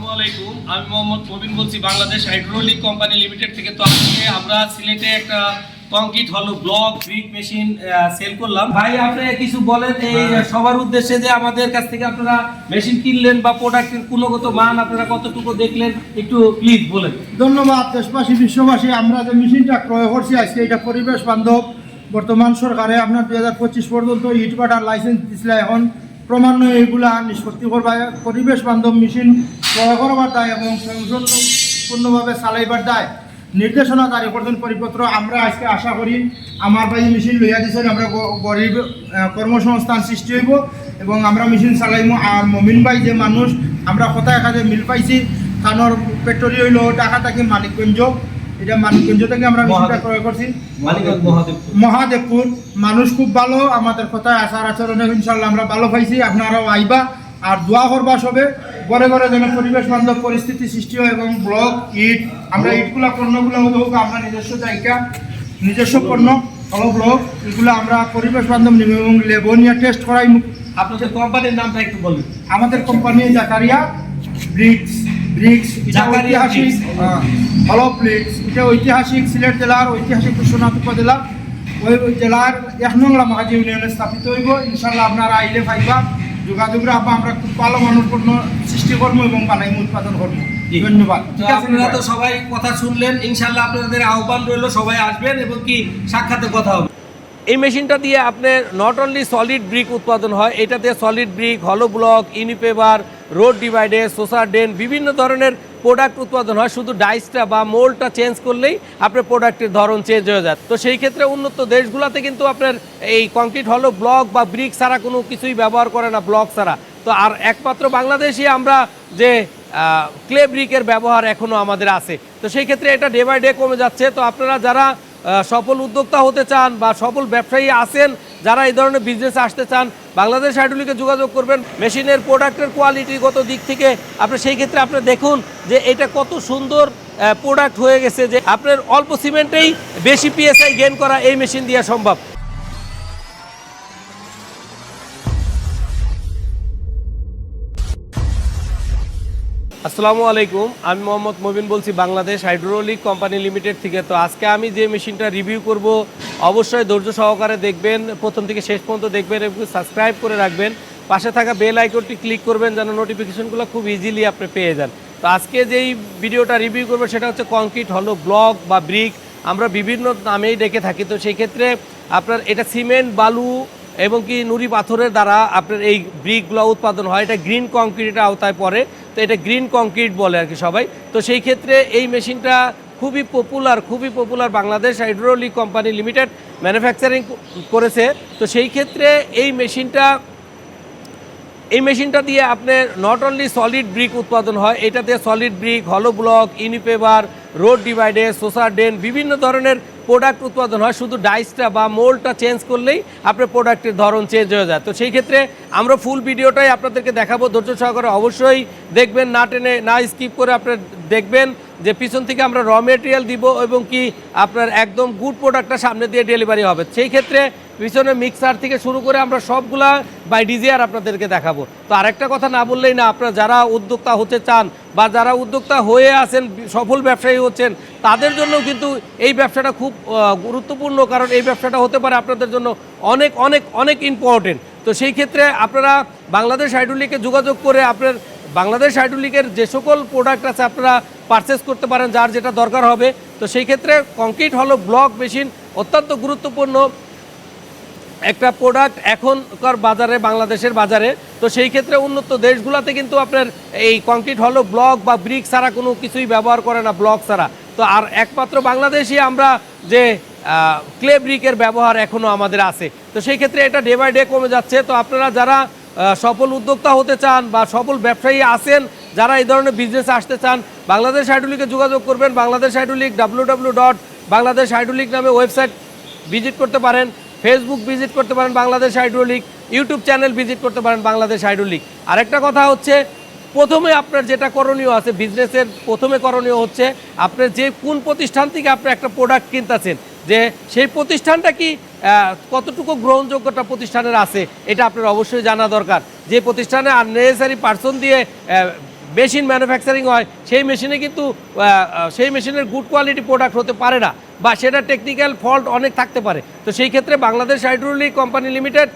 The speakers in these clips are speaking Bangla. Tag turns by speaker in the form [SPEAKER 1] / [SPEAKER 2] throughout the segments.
[SPEAKER 1] আসসালামু আলাইকুম। আমি মোহাম্মদ প্রবীণ বলছি বাংলাদেশ হাইড্রোলিক কোম্পানি লিমিটেড থেকে। তো আজকে আমরা সিলেটে একটা কংক্রিট হলো ব্লক ব্রিক মেশিন সেল করলাম। ভাই আপনি কিছু বলেন এই সবার উদ্দেশ্যে যে আমাদের কাছ থেকে আপনারা মেশিন কিনলেন বা প্রোডাক্টের গুণগত মান আপনারা কতটুকু দেখলেন একটু প্লিজ বলেন।
[SPEAKER 2] ধন্যবাদ দেশবাসী বিশ্ববাসী। আমরা যে মেশিনটা ক্রয় করছি আজকে এটা পরিবেশ বান্ধব। বর্তমান সরকারে আপনার দুই হাজার পঁচিশ পর্যন্ত ইট বাটার লাইসেন্স দিছিল এখন। ক্রমান্বয়ে এইগুলা নিষ্পত্তি করবা। পরিবেশ বান্ধব মেশিন করবার দায় এবং সম্পূর্ণভাবে চালাইবার দায় নির্দেশনা জারি করছেন পরিপত্র। আমরা আজকে আশা করি আমার ভাই মেশিন লইয়া দিয়েছেন আমরা গরিব কর্মসংস্থান সৃষ্টি হইব এবং আমরা মেশিন চালাইমু আর মমিন ভাই যে মানুষ আমরা কোথায় কাজে মিল পাইছি। থানোর পেট্রোলি হইল টাকা থাকি মানিকগঞ্জ। এটা মানিকগঞ্জ থেকে আমরা মেশিনটা ক্রয় করছি। মহাদেবপুর। মানুষ খুব ভালো আমাদের কথায় আচার আচরণে ইনশাল্লাহ আমরা ভালো পাইছি। আপনারাও আইবা। আর দোয়া করবা সবে। ঘরে ঘরে যেন পরিবেশ বান্ধব পরিস্থিতি সৃষ্টি হয় এবং ব্লক ইট আমরা ইটগুলা পণ্যগুলো হোক আমরা নিজস্ব জায়গা নিজস্ব পণ্য হলো ব্লক এগুলো আমরা পরিবেশ বান্ধব নিব এবং লেবনিয়া টেস্ট করাই
[SPEAKER 1] আপনাদের কোম্পানির নামটা একটু বলুন।
[SPEAKER 2] আমাদের কোম্পানি জাকারিয়া ব্রিক্স ব্রিক্স এটা ঐতিহাসিক
[SPEAKER 1] ব্রিক্স।
[SPEAKER 2] হলো ব্রিক্স এটা ঐতিহাসিক সিলেট জেলার ঐতিহাসিক বিশ্বনাথ উপজেলা। ওই ওই জেলার এক নংলা মাহাজি ইউনিয়নে স্থাপিত হইব। ইনশাল্লাহ আপনারা আইলে পাইবা। যোগাযোগ রাখব আমরা খুব ভালো মানুষপূর্ণ সৃষ্টিকর্ম সৃষ্টি করব এবং বানাই উৎপাদন করব। ধন্যবাদ। ঠিক আছে
[SPEAKER 1] আপনারা তো সবাই কথা শুনলেন ইনশাল্লাহ আপনাদের আহ্বান রইল সবাই আসবেন এবং কি সাক্ষাতে কথা হবে। এই মেশিনটা দিয়ে আপনার নট অনলি সলিড ব্রিক উৎপাদন হয় এটাতে সলিড ব্রিক হলো ব্লক ইউনিপেভার রোড ডিভাইডে সোসার ডেন বিভিন্ন ধরনের প্রোডাক্ট উৎপাদন হয়, শুধু ডাইসটা বা মোলটা চেঞ্জ করলেই আপনার প্রোডাক্টের ধরন চেঞ্জ হয়ে যায়। তো সেই ক্ষেত্রে উন্নত দেশগুলোতে কিন্তু আপনার এই কংক্রিট হলো ব্লক বা ব্রিক ছাড়া কোনো কিছুই ব্যবহার করে না ব্লক ছাড়া। তো আর একমাত্র বাংলাদেশই আমরা যে ক্লে ব্রিকের ব্যবহার এখনও আমাদের আছে। তো সেই ক্ষেত্রে এটা ডে বাই ডে কমে যাচ্ছে। তো আপনারা যারা সফল উদ্যোক্তা হতে চান বা সফল ব্যবসায়ী আছেন, যারা এই ধরনের বিজনেস আসতে চান, বাংলাদেশ আইডলিকে যোগাযোগ করবেন। মেশিনের প্রোডাক্টের কোয়ালিটিগত দিক থেকে, আপনি সেই ক্ষেত্রে আপনি দেখুন যে এটা কত সুন্দর প্রোডাক্ট হয়ে গেছে যে আপনার অল্প সিমেন্টেই বেশি পিএসআই গেন করা এই মেশিন দেওয়া সম্ভব। আসসালামু আলাইকুম, আমি মোহাম্মদ মবিন বলছি বাংলাদেশ হাইড্রোলিক কোম্পানি লিমিটেড থেকে। তো আজকে আমি যে মেশিনটা রিভিউ করব, অবশ্যই ধৈর্য সহকারে দেখবেন, প্রথম থেকে শেষ পর্যন্ত দেখবেন এবং সাবস্ক্রাইব করে রাখবেন। পাশে থাকা বেল আইকনটি ক্লিক করবেন যেন নোটিফিকেশনগুলো খুব ইজিলি আপনি পেয়ে যান। তো আজকে যেই ভিডিওটা রিভিউ করব সেটা হচ্ছে কংক্রিট, হলো ব্লক বা ব্রিক। আমরা বিভিন্ন নামেই ডেকে থাকি, তো সেই ক্ষেত্রে আপনার এটা সিমেন্ট, বালু এবং কি নুড়ি পাথরের দ্বারা আপনার এই ব্রিকগুলো উৎপাদন হয়। এটা গ্রিন কংক্রিটের আওতায় পড়ে। এটা গ্রিন কংক্রিট বলে আর কি সবাই। তো সেই ক্ষেত্রে এই মেশিনটা খুবই পপুলার খুবই popular Bangladesh hydraulic company limited manufacturing করেছে। তো সেই ক্ষেত্রে এই মেশিনটা এই মেশিনটা দিয়ে আপনি নট অনলি সলিড ব্রিক উৎপাদন হয় এটাতে সলিড ব্রিক হলো ব্লক ইউনিপেভার রোড ডিভাইডে সোসার ডেন, বিভিন্ন ধরনের প্রোডাক্ট উৎপাদন হয়। শুধু ডাইসটা বা মোলটা চেঞ্জ করলেই আপনার প্রোডাক্টের ধরন চেঞ্জ হয়ে যায়। তো সেই ক্ষেত্রে আমরা ফুল ভিডিওটাই আপনাদেরকে দেখাবো। ধৈর্য সহকারে অবশ্যই দেখবেন, না টেনে, না স্কিপ করে আপনার দেখবেন। যে পিছন থেকে আমরা র মেটেরিয়াল দিব এবং কি আপনার একদম গুড প্রোডাক্টটা সামনে দিয়ে ডেলিভারি হবে। সেই ক্ষেত্রে পিছনে মিক্সার থেকে শুরু করে আমরা সবগুলা বাই ডিজিআর আপনাদেরকে দেখাবো। তো আরেকটা কথা না বললেই না, আপনারা যারা উদ্যোক্তা হতে চান বা যারা উদ্যোক্তা হয়ে আছেন, সফল ব্যবসায়ী হচ্ছেন, তাদের জন্য কিন্তু এই ব্যবসাটা খুব গুরুত্বপূর্ণ কারণ এই ব্যবসাটা হতে পারে আপনাদের জন্য অনেক অনেক অনেক ইম্পর্টেন্ট তো সেই ক্ষেত্রে আপনারা বাংলাদেশ হাইড্রোলিকে যোগাযোগ করে আপনার বাংলাদেশ হাইড্রোলিকের যে সকল প্রোডাক্ট আছে আপনারা পারচেস করতে পারেন, যার যেটা দরকার হবে। তো সেই ক্ষেত্রে কংক্রিট হলো ব্লক মেশিন অত্যন্ত গুরুত্বপূর্ণ একটা প্রোডাক্ট এখনকার বাজারে, বাংলাদেশের বাজারে। তো সেই ক্ষেত্রে উন্নত দেশগুলোতে কিন্তু আপনার এই কংক্রিট হলো ব্লক বা ব্রিক ছাড়া কোনো কিছুই ব্যবহার করে না ব্লক ছাড়া। তো আর একমাত্র বাংলাদেশই আমরা যে ক্লে ব্রিকের ব্যবহার এখনও আমাদের আছে। তো সেই ক্ষেত্রে এটা ডে বাই ডে কমে যাচ্ছে। তো আপনারা যারা সফল উদ্যোক্তা হতে চান বা সফল ব্যবসায়ী আছেন, যারা এই ধরনের বিজনেসে আসতে চান, বাংলাদেশ হাইড্রোলিকে যোগাযোগ করবেন। Bangladesh hydraulic W W dot Bangladesh hydraulic নামে ওয়েবসাইট ভিজিট করতে পারেন ফেসবুক ভিজিট করতে পারেন Bangladesh hydraulic YouTube channel visit করতে পারেন বাংলাদেশ হাইড্রোলিক। আরেকটা কথা হচ্ছে, প্রথমে আপনার যেটা করণীয় আছে বিজনেসের প্রথমে করণীয় হচ্ছে আপনার যে কোন প্রতিষ্ঠান থেকে আপনি একটা প্রোডাক্ট কিনতেছেন যে সেই প্রতিষ্ঠানটা কি কতটুকু গ্রহণযোগ্যতা প্রতিষ্ঠানের আছে, এটা আপনার অবশ্যই জানা দরকার। যে প্রতিষ্ঠানে আননেসারি পার্সন দিয়ে মেশিন ম্যানুফ্যাকচারিং হয়, সেই মেশিনে কিন্তু সেই মেশিনের গুড কোয়ালিটি প্রোডাক্ট হতে পারে না, বা সেটা টেকনিক্যাল ফল্ট অনেক থাকতে পারে। তো সেই ক্ষেত্রে বাংলাদেশ হাইড্রোলিক কোম্পানি লিমিটেড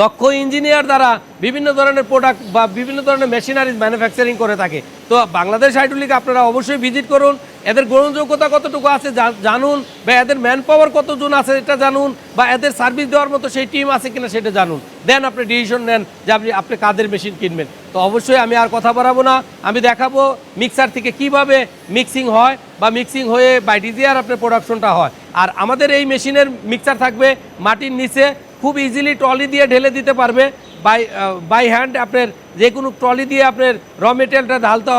[SPEAKER 1] দক্ষ ইঞ্জিনিয়ার দ্বারা বিভিন্ন ধরনের প্রোডাক্ট বা বিভিন্ন ধরনের মেশিনারিজ ম্যানুফ্যাকচারিং করে থাকে। তো বাংলাদেশ হাইড্রোলিক আপনারা অবশ্যই ভিজিট করুন এদের গ্রহণযোগ্যতা কতটুকু আছে জানুন বা এদের ম্যান পাওয়ার কতজন আছে এটা জানুন বা এদের সার্ভিস দেওয়ার মতো সেই টিম আছে কিনা সেটা জানুন। দেন আপনি ডিসিশন নেন যে আপনি আপনি কাদের মেশিন কিনবেন। তো অবশ্যই আমি আর কথা বাড়াবো না। আমি দেখাবো মিক্সার থেকে কীভাবে মিক্সিং হয় বা মিক্সিং হয়ে বাই ডিজিআর আপনার প্রোডাকশনটা হয়। আর আমাদের এই মেশিনের মিক্সার থাকবে মাটির নিচে, খুব ইজিলি ট্রলি দিয়ে ঢেলে দিতে পারবে। বাই বাই হ্যান্ড আপনার যে কোনো ট্রলি দিয়ে আপনার র মেটেরিয়ালটা ঢালতে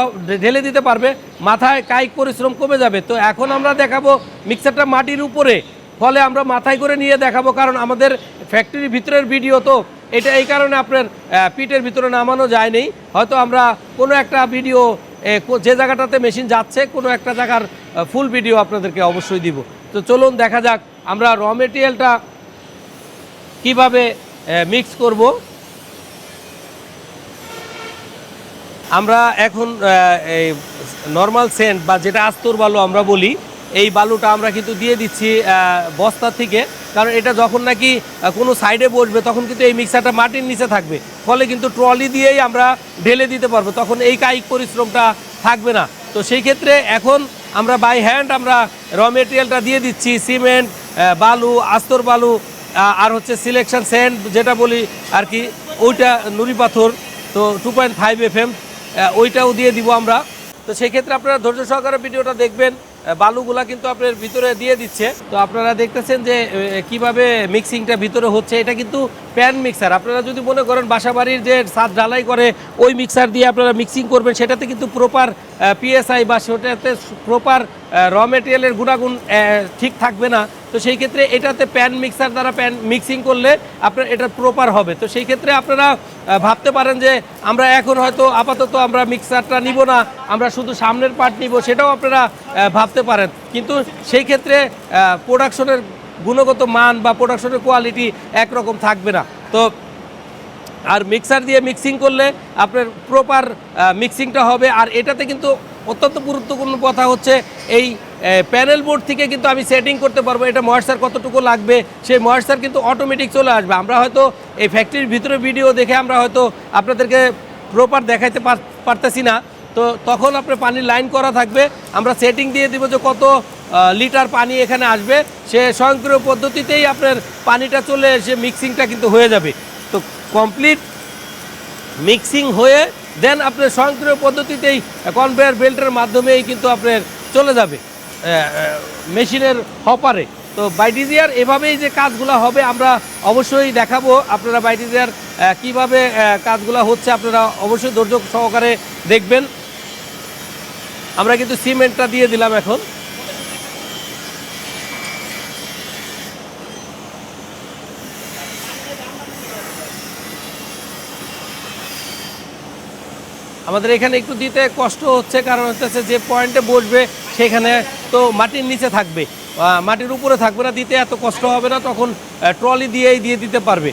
[SPEAKER 1] ঢেলে দিতে পারবে। মাথায় কায়িক পরিশ্রম কমে যাবে। তো এখন আমরা দেখাবো মিক্সারটা মাটির উপরে। ফলে আমরা মাথায় করে নিয়ে দেখাবো, কারণ আমাদের ফ্যাক্টরির ভিতরের ভিডিও তো এটা এই কারণে আপনার পিঠের ভিতরে নামানো যায়নি। হয়তো আমরা কোনো একটা ভিডিও যে জায়গাটাতে মেশিন যাচ্ছে, কোনো একটা জায়গার ফুল ভিডিও আপনাদেরকে অবশ্যই দিব। তো চলুন দেখা যাক আমরা র মেটেরিয়ালটা কীভাবে মিক্স করব। আমরা এখন এই নর্মাল সেন্ট বা যেটা আস্তর বালু আমরা বলি, এই বালুটা আমরা কিন্তু দিয়ে দিচ্ছি বস্তা থেকে। কারণ এটা যখন নাকি কোনো সাইডে বসবে, তখন কিন্তু এই মিক্সারটা মাটির নিচে থাকবে। ফলে কিন্তু ট্রলি দিয়েই আমরা ঢেলে দিতে পারব। তখন এই কায়িক পরিশ্রমটা থাকবে না। তো সেই ক্ষেত্রে এখন আমরা বাই হ্যান্ড আমরা র মেটেরিয়ালটা দিয়ে দিচ্ছি সিমেন্ট বালু, আস্তর বালু আর হচ্ছে সিলেকশন সেন্ট যেটা বলি আর কি, ওইটা নুড়ি পাথর, তো two point five F M ওইটাও দিয়ে দিব আমরা। তো সেক্ষেত্রে আপনারা ধৈর্য সহকারে ভিডিওটা দেখবেন। বালুগুলা কিন্তু আপনার ভিতরে দিয়ে দিচ্ছে। তো আপনারা দেখতেছেন যে কীভাবে মিক্সিংটা ভিতরে হচ্ছে। এটা কিন্তু প্যান মিক্সার আপনারা যদি মনে করেন বাসাবাড়ির যে ছাদ ঢালাই করে, ওই মিক্সার দিয়ে আপনারা মিক্সিং করবেন, সেটাতে কিন্তু প্রপার পিএসআই বা সেটাতে প্রপার র মেটেরিয়ালের গুণাগুণ ঠিক থাকবে না। তো সেই ক্ষেত্রে এটাতে প্যান মিক্সার দ্বারা প্যান মিক্সিং করলে আপনার এটা প্রপার হবে। তো সেই ক্ষেত্রে আপনারা ভাবতে পারেন যে আমরা এখন হয়তো আপাতত আমরা মিক্সারটা নিব না, আমরা শুধু সামনের পার্ট নিব, সেটাও আপনারা ভাবতে পারেন। কিন্তু সেই ক্ষেত্রে প্রোডাকশনের গুণগত মান বা প্রোডাকশনের কোয়ালিটি একরকম থাকবে না। তো আর মিক্সার দিয়ে মিক্সিং করলে আপনার প্রপার মিক্সিংটা হবে। আর এটাতে কিন্তু অত্যন্ত গুরুত্বপূর্ণ কথা হচ্ছে, এই প্যানেল বোর্ড থেকে কিন্তু আমি সেটিং করতে পারব, এটা ময়েশ্চার কতটুকু লাগবে, সেই ময়েশ্চার কিন্তু অটোমেটিক চলে আসবে। আমরা হয়তো এই ফ্যাক্টরির ভিতরে ভিডিও দেখে আমরা হয়তো আপনাদেরকে প্রপার দেখাইতে পার- পারতেছি না। তো তখন আপনার পানির লাইন করা থাকবে, আমরা সেটিং দিয়ে দিব যে কত লিটার পানি এখানে আসবে। সে স্বয়ংক্রিয় পদ্ধতিতেই আপনার পানিটা চলে এসে মিক্সিংটা কিন্তু হয়ে যাবে। তো কমপ্লিট মিক্সিং হয়ে দেন আপনার স্বয়ংক্রিয় পদ্ধতিতেই কনভেয়ার বেল্টের মাধ্যমেই কিন্তু আপনার চলে যাবে। মেশিনের হপারে। তো বাইডিজিয়ার এভাবেই যে কাজগুলো হবে, আমরা অবশ্যই দেখাবো আপনারা বাইডিজিয়ার কীভাবে কাজগুলো হচ্ছে আপনারা অবশ্যই ধৈর্য সহকারে দেখবেন। আমরা কিন্তু সিমেন্টটা দিয়ে দিলাম এখন। আমাদের এখানে একটু দিতে কষ্ট হচ্ছে, কারণ হচ্ছে যে পয়েন্টে বসবে সেখানে তো মাটির নিচে থাকবে। মাটির উপরে থাকবে না, দিতে এত কষ্ট হবে না, তখন ট্রলি দিয়েই দিয়ে দিতে পারবে।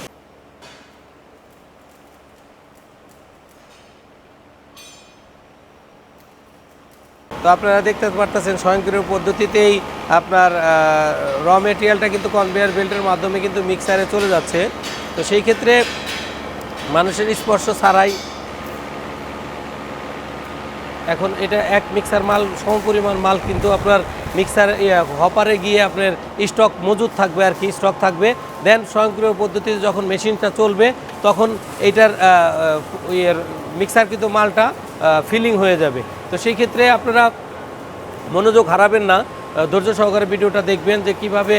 [SPEAKER 1] তো আপনারা দেখতে পারতেছেন স্বয়ংক্রিয় পদ্ধতিতেই আপনার র মেটেরিয়ালটা কিন্তু কনভেয়ার বেল্টের মাধ্যমে কিন্তু মিক্সারে চলে যাচ্ছে। তো সেই ক্ষেত্রে মানুষের স্পর্শ ছাড়াই এখন এটা এক মিক্সার মাল সমপরিমাণ মাল কিন্তু আপনার মিক্সার হপারে গিয়ে আপনার স্টক মজুদ থাকবে আর কি স্টক থাকবে। দেন স্বয়ংক্রিয় পদ্ধতিতে যখন মেশিনটা চলবে তখন আহ, ইয়ের মিক্সার কিন্তু মালটা ফিলিং হয়ে যাবে। তো সেই ক্ষেত্রে আপনারা মনোযোগ হারাবেন না। ধৈর্য সহকারে ভিডিওটা দেখবেন যে কীভাবে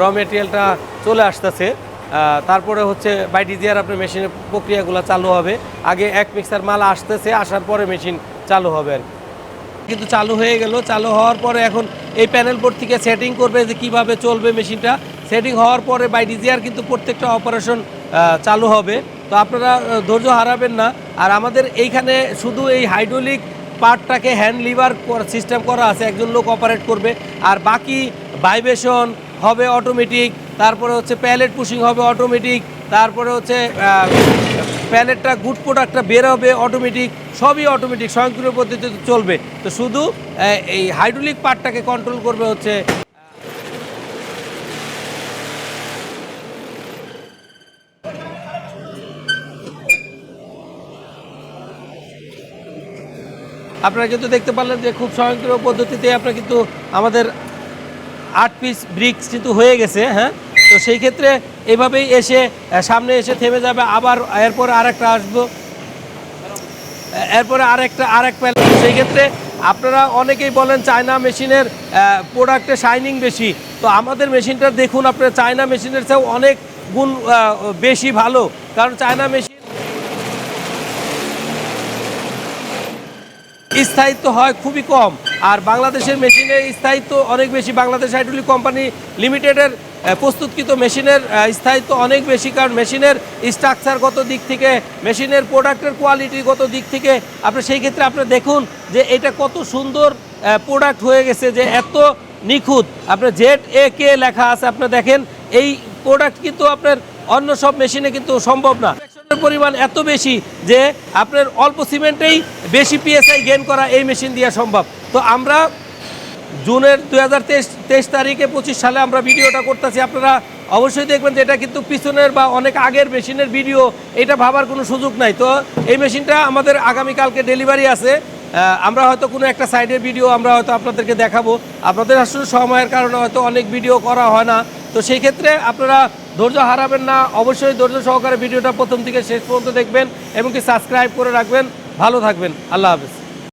[SPEAKER 1] র মেটেরিয়ালটা চলে আসতেছে। তারপরে হচ্ছে বাই ডিজিআর আপনার মেশিনের প্রক্রিয়াগুলো চালু হবে। আগে এক মিক্সার মাল আসতেছে আসার পরে মেশিন চালু হবে আর কিন্তু চালু হয়ে গেল, চালু হওয়ার পরে এখন এই প্যানেল বোর্ড থেকে সেটিং করবে যে কীভাবে চলবে মেশিনটা। সেটিং হওয়ার পরে বাই ডিজিআর কিন্তু প্রত্যেকটা অপারেশন চালু হবে। তো আপনারা ধৈর্য হারাবেন না। আর আমাদের এইখানে শুধু এই হাইড্রোলিক পার্টটাকে হ্যান্ড লিভার সিস্টেম করা আছে, একজন লোক অপারেট করবে। আর বাকি ভাইব্রেশন হবে অটোমেটিক তারপরে হচ্ছে প্যালেট পুশিং হবে অটোমেটিক তারপরে হচ্ছে প্যালেটটা গুড প্রোডাক্টটা বের হবে অটোমেটিক সবই অটোমেটিক স্বয়ংক্রিয় পদ্ধতিতে চলবে। তো শুধু এই হাইড্রোলিক পার্টটাকে কন্ট্রোল করবে হচ্ছে আপনারা কিন্তু দেখতে পারলেন যে খুব স্বয়ংক্রিয় পদ্ধতিতে আপনার কিন্তু আমাদের আট পিস ব্রিক্স কিন্তু হয়ে গেছে হ্যাঁ? তো সেই ক্ষেত্রে এভাবেই এসে সামনে এসে থেমে যাবে। আবার এরপর আর একটা আসব। এরপরে আরেকটা, আরেক প্যালেট সেই ক্ষেত্রে আপনারা অনেকেই বলেন চায়না মেশিনের প্রোডাক্টে শাইনিং বেশি। তো আমাদের মেশিনটা দেখুন আপনার চায়না মেশিনের চেয়েও অনেক গুণ বেশি ভালো। কারণ চায়না মেশিন স্থায়িত্ব হয় খুবই কম। আর বাংলাদেশের মেশিনের স্থায়িত্ব অনেক বেশি। বাংলাদেশ হাইড্রোলিক কোম্পানি লিমিটেডের প্রস্তুতকৃত মেশিনের স্থায়িত্ব অনেক বেশি, কারণ মেশিনের স্ট্রাকচারগত দিক থেকে, মেশিনের প্রোডাক্টের কোয়ালিটিগত দিক থেকে, আপনি সেই ক্ষেত্রে আপনি দেখুন যে এটা কত সুন্দর প্রোডাক্ট হয়ে গেছে যে এত নিখুঁত। আপনার জেড এ কে লেখা আছে, আপনি দেখেন, এই প্রোডাক্ট কিন্তু আপনার অন্য সব মেশিনে কিন্তু সম্ভব না। পরিমাণ এত বেশি যে আপনার অল্প সিমেন্টেই বেশি পিএসআই গেইন করা এই মেশিন দিয়ে সম্ভব। তো আমরা জুনের দুই হাজার তেইশ তেইশ তারিখে পঁচিশ সালে আমরা ভিডিওটা করতেছি। আপনারা অবশ্যই দেখবেন যে এটা কিন্তু পিছনের বা অনেক আগের মেশিনের ভিডিও, এটা ভাবার কোনো সুযোগ নাই। তো এই মেশিনটা আমাদের আগামীকালকে ডেলিভারি আছে। আমরা হয়তো কোনো একটা সাইডের ভিডিও আমরা হয়তো আপনাদেরকে দেখাবো। আপনাদের আসলে সময়ের কারণে হয়তো অনেক ভিডিও করা হয় না। তো সেই ক্ষেত্রে আপনারা ধৈর্য হারাবেন না। অবশ্যই ধৈর্য সহকারে ভিডিওটা প্রথম থেকে শেষ পর্যন্ত দেখবেন এবং কি সাবস্ক্রাইব করে রাখবেন। ভালো থাকবেন। আল্লাহ হাফেজ।